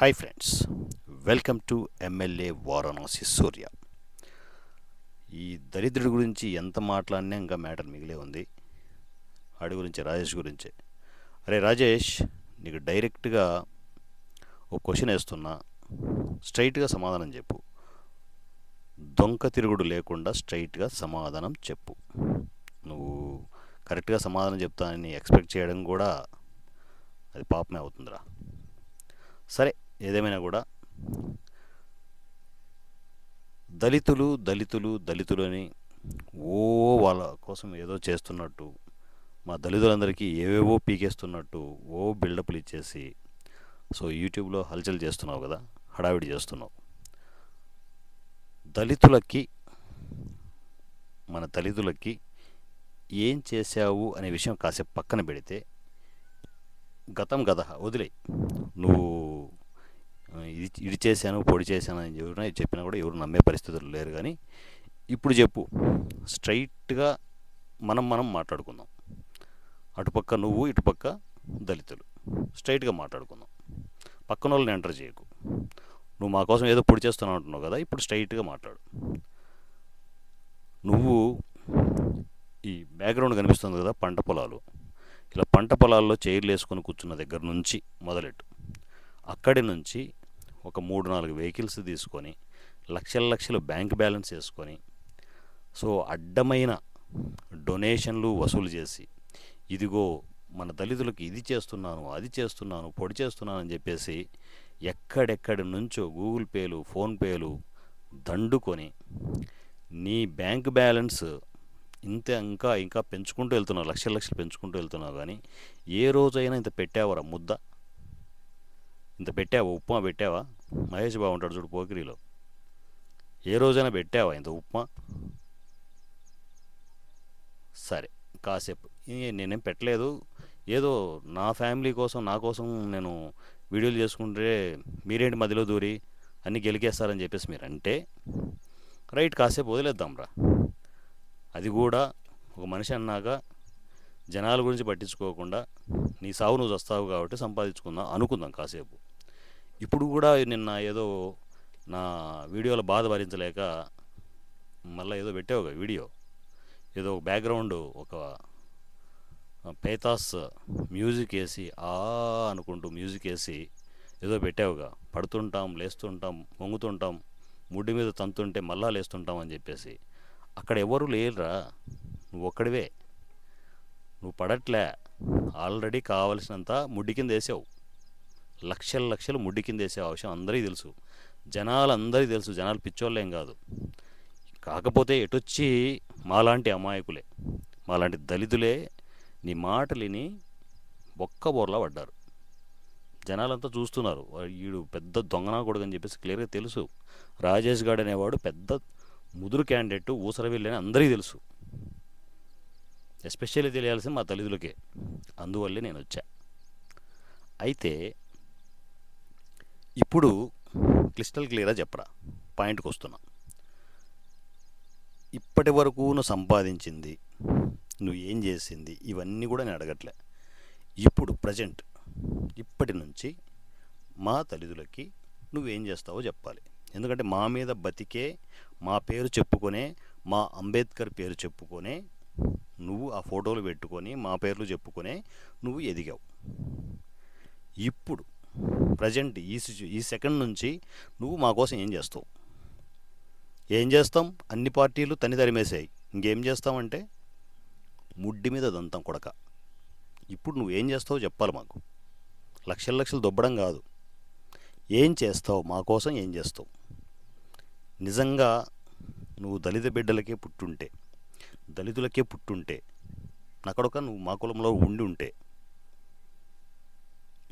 Hi friends welcome to MLA Varanasi Surya ఈ దరిద్రుడి గురించి ఎంత మాట్లాడినా ఇంకా మ్యాటర్ మిగిలే ఉంది. ఆడి గురించి రాజేష్ గురించే. అరే రాజేష్ నీకు డైరెక్ట్గా ఒక క్వశ్చన్ వేస్తున్నా. స్ట్రైట్గా సమాధానం చెప్పు. దొంక తిరుగుడు లేకుండా స్ట్రైట్గా సమాధానం చెప్పు. నువ్వు కరెక్ట్గా సమాధానం చెప్తానని ఎక్స్పెక్ట్ చేయడం కూడా అది పాపమే అవుతుందిరా. సరే ఏదేమైనా కూడా దళితులు దళితులు దళితులు అని ఓ వాళ్ళ కోసం ఏదో చేస్తున్నట్టు మా దళితులందరికీ ఏవేవో పీకేస్తున్నట్టు ఓ బిల్డప్లు ఇచ్చేసి సో యూట్యూబ్లో హల్చల్ చేస్తున్నావు కదా హడావిడి చేస్తున్నావు. దళితులకి మన దళితులకి ఏం చేశావు అనే విషయం కాసేపు పక్కన పెడితే గతం గత వదిలే నువ్వు ఇది ఇది చేశాను పొడి చేశాను అని ఎవరైనా చెప్పినా కూడా ఎవరు నమ్మే పరిస్థితులు లేరు కానీ ఇప్పుడు చెప్పు. స్ట్రైట్గా మనం మనం మాట్లాడుకుందాం. అటుపక్క నువ్వు ఇటుపక్క దళితులు. స్ట్రైట్గా మాట్లాడుకుందాం. పక్కన వాళ్ళని ఎంటర్ చేయకు. నువ్వు మా కోసం ఏదో పొడి చేస్తున్నావు అంటున్నావు కదా ఇప్పుడు స్ట్రైట్గా మాట్లాడు. నువ్వు ఈ బ్యాక్గ్రౌండ్ కనిపిస్తుంది కదా పంట పొలాలు. ఇలా పంట పొలాల్లో చైర్లు వేసుకొని కూర్చున్న దగ్గర నుంచి మొదలెట్టు. అక్కడి నుంచి ఒక మూడు నాలుగు వెహికల్స్ తీసుకొని లక్షల లక్షలు బ్యాంక్ బ్యాలెన్స్ వేసుకొని సో అడ్డమైన డొనేషన్లు వసూలు చేసి ఇదిగో మన దళితులకు ఇది చేస్తున్నాను అది చేస్తున్నాను పొడి చేస్తున్నాను అని చెప్పేసి ఎక్కడెక్కడి నుంచో గూగుల్ పేలు ఫోన్పేలు దండుకొని నీ బ్యాంక్ బ్యాలెన్స్ ఇంత ఇంకా ఇంకా పెంచుకుంటూ వెళ్తున్నావు లక్షల లక్షలు పెంచుకుంటూ వెళ్తున్నావు కానీ ఏ రోజైనా ఇంత పెట్టావరా ముద్ద? ఇంత పెట్టావా? ఉప్మా పెట్టావా? మహేష్ బాబు ఉంటాడు చూడు పోకిరిలో. ఏ రోజైనా పెట్టావా ఇంత ఉప్మా? సరే కాసేపు. నేనేం పెట్టలేదు. ఏదో నా ఫ్యామిలీ కోసం నా కోసం నేను వీడియోలు చేసుకుంటే మీరేంటి మధ్యలో దూరి? అన్నీ గెలికేస్తారని చెప్పేసి మీరు అంటే రైట్ కాసేపు వదిలేద్దాం రా అది కూడా ఒక మనిషి అన్నాక జనాల గురించి పట్టించుకోకుండా నీ సావు నువ్వు వస్తావు కాబట్టి సంపాదించుకుందాం అనుకుందాం కాసేపు. ఇప్పుడు కూడా నిన్న ఏదో నా వీడియోల బాధ భరించలేక మళ్ళీ ఏదో పెట్టావుగా వీడియో. ఏదో ఒక బ్యాక్గ్రౌండ్ ఒక పేతాస్ మ్యూజిక్ వేసి ఆ అనుకుంటూ మ్యూజిక్ వేసి ఏదో పెట్టావుగా. పడుతుంటాం లేస్తుంటాం వంగుతుంటాం ముడ్డి మీద తంతుంటే మళ్ళా లేస్తుంటాం అని చెప్పేసి. అక్కడ ఎవరు లేరురా. నువ్వు ఒక్కడివే. నువ్వు పడట్లే. ఆల్రెడీ కావలసినంత ముడ్డి కింద వేసావు. లక్షల లక్షలు ముడ్డి కింద వేసే అవసరం అందరికీ తెలుసు. జనాలందరికీ తెలుసు. జనాలు పిచ్చోళ్ళేం కాదు. కాకపోతే ఎటొచ్చి మాలాంటి అమాయకులే మాలాంటి దళితులే నీ మాటలిని విని బొక్క బోర్లా పడ్డారు. జనాలంతా చూస్తున్నారు. వీడు పెద్ద దొంగనా కొడుకు అని చెప్పేసి క్లియర్గా తెలుసు. రాజేష్ గాడ్ అనేవాడు పెద్ద ముదురు క్యాండిడేట్ ఊసరవెల్లి అని అందరికీ తెలుసు. ఎస్పెషల్లీ తెలియాల్సింది మా తల్లిదండ్రులకే అందువల్లే నేను వచ్చా. అయితే ఇప్పుడు క్లిస్టల్ క్లియర్గా చెప్పరా పాయింట్కి వస్తున్నా. ఇప్పటి వరకు నువ్వు సంపాదించింది నువ్వు ఏం చేసింది ఇవన్నీ కూడా నేను అడగట్లే. ఇప్పుడు ప్రజెంట్ ఇప్పటి నుంచి మా తల్లిదులకి నువ్వేం చేస్తావో చెప్పాలి. ఎందుకంటే మా మీద బతికే మా పేరు చెప్పుకొనే మా అంబేద్కర్ పేరు చెప్పుకొనే నువ్వు ఆ ఫోటోలు పెట్టుకొని మా పేర్లు చెప్పుకొనే నువ్వు ఎదిగావు. ఇప్పుడు ప్రజెంట్ ఈ సిచ్యు ఈ సెకండ్ నుంచి నువ్వు మా కోసం ఏం చేస్తావు? ఏం చేస్తాం? అన్ని పార్టీలు తని తరిమేసాయి ఇంకేం చేస్తామంటే ముడ్డి మీద దంతం కొడక. ఇప్పుడు నువ్వు ఏం చేస్తావో చెప్పాలి మాకు. లక్షల లక్షలు దొబ్బడం కాదు. ఏం చేస్తావు? మా కోసం ఏం చేస్తావు? నిజంగా నువ్వు దళిత బిడ్డలకే పుట్టుంటే దళితులకే పుట్టుంటే నక్కడొక నువ్వు మా కులంలో ఉండి ఉంటే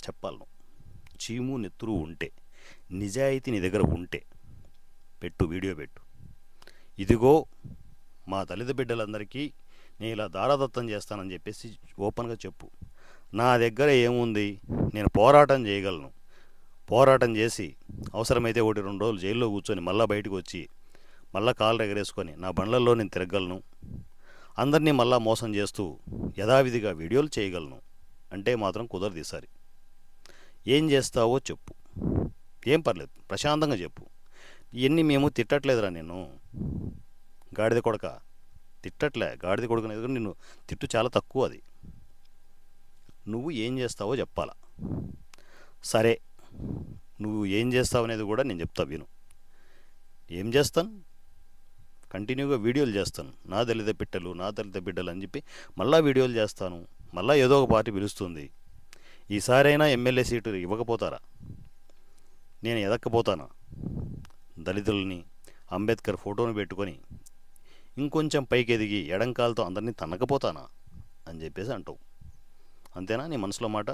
చెప్పాలి నువ్వు. చీము నెత్తురు ఉంటే నిజాయితీ నీ దగ్గర ఉంటే పెట్టు వీడియో పెట్టు. ఇదిగో మా దళిత బిడ్డలందరికీ నేను ఇలా దారాదత్తం చేస్తానని చెప్పేసి ఓపెన్గా చెప్పు. నా దగ్గర ఏముంది? నేను పోరాటం చేయగలను. పోరాటం చేసి అవసరమైతే ఒకటి రెండు రోజులు జైల్లో కూర్చొని మళ్ళీ బయటకు వచ్చి మళ్ళీ కాళ్ళు ఎగరేసుకొని నా బండ్లలో నేను తిరగలను. అందరినీ మళ్ళా మోసం చేస్తూ యథావిధిగా వీడియోలు చేయగలను. అంటే మాత్రం కుదరదు ఈసారి. ఏం చేస్తావో చెప్పు. ఏం పర్లేదు ప్రశాంతంగా చెప్పు. ఇవన్నీ మేము తిట్టట్లేదురా నేను గాడిద కొడక. తిట్టట్లే గాడిద కొడుకు అనేది కూడా నిన్ను తిట్టు చాలా తక్కువ అది. నువ్వు ఏం చేస్తావో చెప్పాలా. సరే నువ్వు ఏం చేస్తావు అనేది కూడా నేను చెప్తా విను. ఏం చేస్తాను? కంటిన్యూగా వీడియోలు చేస్తాను. నా దళిత పిట్టలు నా దళిత బిడ్డలు అని చెప్పి మళ్ళీ వీడియోలు చేస్తాను. మళ్ళీ ఏదో ఒక పార్టీ పిలుస్తుంది. ఈసారైనా ఎమ్మెల్యే సీటు ఇవ్వకపోతారా? నేను ఎదక్కపోతానా? దళితుల్ని అంబేద్కర్ ఫోటోను పెట్టుకొని ఇంకొంచెం పైకి ఎదిగి ఎడంకాలతో అందరినీ తన్నకపోతానా? అని చెప్పేసి అంటావు. అంతేనా నీ మనసులో మాట?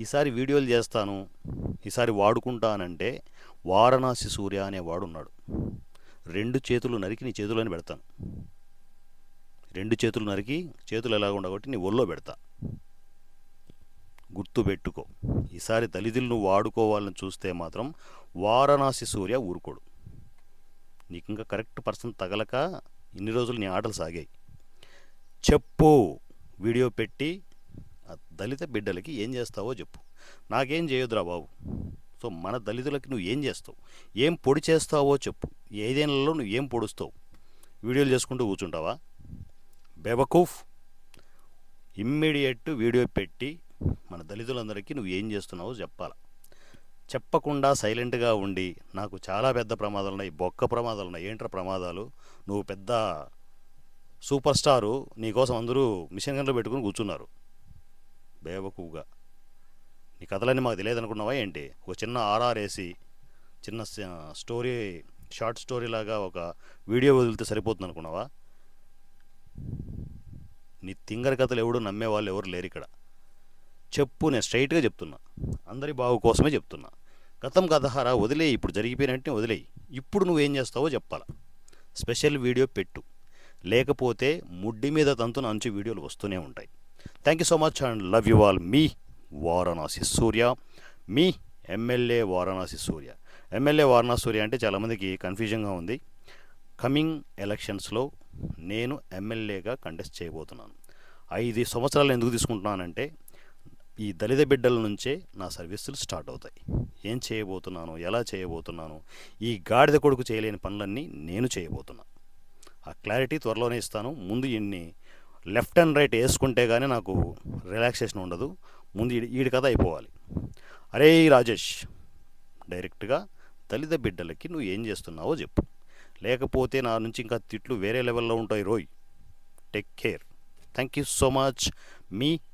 ఈసారి వీడియోలు చేస్తాను ఈసారి వాడుకుంటానంటే వారణాసి సూర్య అనేవాడు ఉన్నాడు రెండు చేతులు నరికి నీ చేతులని పెడతాను. రెండు చేతులు నరికి చేతులు ఎలాగ ఉండగొట్టి నీ ఒళ్ళో పెడతా. గుర్తు పెట్టుకో ఈసారి దళితులు నువ్వు వాడుకోవాలని చూస్తే మాత్రం వారణాసి సూర్య ఊరుకోడు. నీకు ఇంకా కరెక్ట్ పర్సన్ తగలక ఇన్ని రోజులు నీ ఆటలు సాగాయి. చెప్పు. వీడియో పెట్టి దళిత బిడ్డలకి ఏం చేస్తావో చెప్పు. నాకేం చేయొద్దురా బాబు. సో మన దళితులకి నువ్వు ఏం చేస్తావు? ఏం పొడి చేస్తావో చెప్పు. ఏదేళ్ళలో నువ్వు ఏం పొడుస్తావు? వీడియోలు చేసుకుంటూ కూర్చుంటావా? బెబకూఫ్. ఇమ్మీడియట్ వీడియో పెట్టి మన దళితులందరికీ నువ్వు ఏం చేస్తున్నావో చెప్పాలా. చెప్పకుండా సైలెంట్గా ఉండి నాకు చాలా పెద్ద ప్రమాదాలు ఉన్నాయి బొక్క ప్రమాదాలు ఉన్నాయి. ఏంట్రా ప్రమాదాలు? నువ్వు పెద్ద సూపర్ స్టారు నీకోసం అందరూ మిషన్ గన్లు పెట్టుకుని కూర్చున్నారు. బేవకుగా. నీ కథలన్నీ మాకు తెలియదు అనుకున్నావా ఏంటి? ఒక చిన్న ఆర్ఆర్ వేసి చిన్న స్టోరీ షార్ట్ స్టోరీ లాగా ఒక వీడియో వదిలితే సరిపోతుంది అనుకున్నావా నీ తింగర కథలు ఎవడు నమ్మే వాళ్ళు ఎవరు లేరు ఇక్కడ చెప్పు నేను స్ట్రైట్గా చెప్తున్నా. అందరి బాగు కోసమే చెప్తున్నా. గతం కథహారా వదిలేయి. ఇప్పుడు జరిగిపోయినట్టే వదిలేయి. ఇప్పుడు నువ్వేం చేస్తావో చెప్పాలా. స్పెషల్ వీడియో పెట్టు. లేకపోతే ముడ్డి మీద తంతున అంచు వీడియోలు వస్తూనే ఉంటాయి. Thank you so much and love you all మీ వారణాసి సూర్య. మీ ఎమ్మెల్యే వారణాసి సూర్య. ఎమ్మెల్యే వారణాసి సూర్య అంటే చాలామందికి కన్ఫ్యూజన్గా ఉంది. కమింగ్ ఎలక్షన్స్లో నేను ఎమ్మెల్యేగా కంటెస్ట్ చేయబోతున్నాను. ఐదు సంవత్సరాలు ఎందుకు తీసుకుంటున్నానంటే ఈ దళిత బిడ్డల నుంచే నా సర్వీసులు స్టార్ట్ అవుతాయి. ఏం చేయబోతున్నాను? ఎలా చేయబోతున్నాను? ఈ గాడిద కొడుకు చేయలేని పనులన్నీ నేను చేయబోతున్నా. ఆ క్లారిటీ త్వరలోనే ఇస్తాను. ముందు ఇన్ని లెఫ్ట్ అండ్ రైట్ వేసుకుంటే కానీ నాకు రిలాక్సేషన్ ఉండదు. ముందు ఈడి కథ అయిపోవాలి. అరే రాజేష్ డైరెక్ట్గా దళిత బిడ్డలకి నువ్వు ఏం చేస్తున్నావో చెప్పు. లేకపోతే నా నుంచి ఇంకా తిట్లు వేరే లెవెల్లో ఉంటాయి రోయ్. Take care. Thank you so much. Me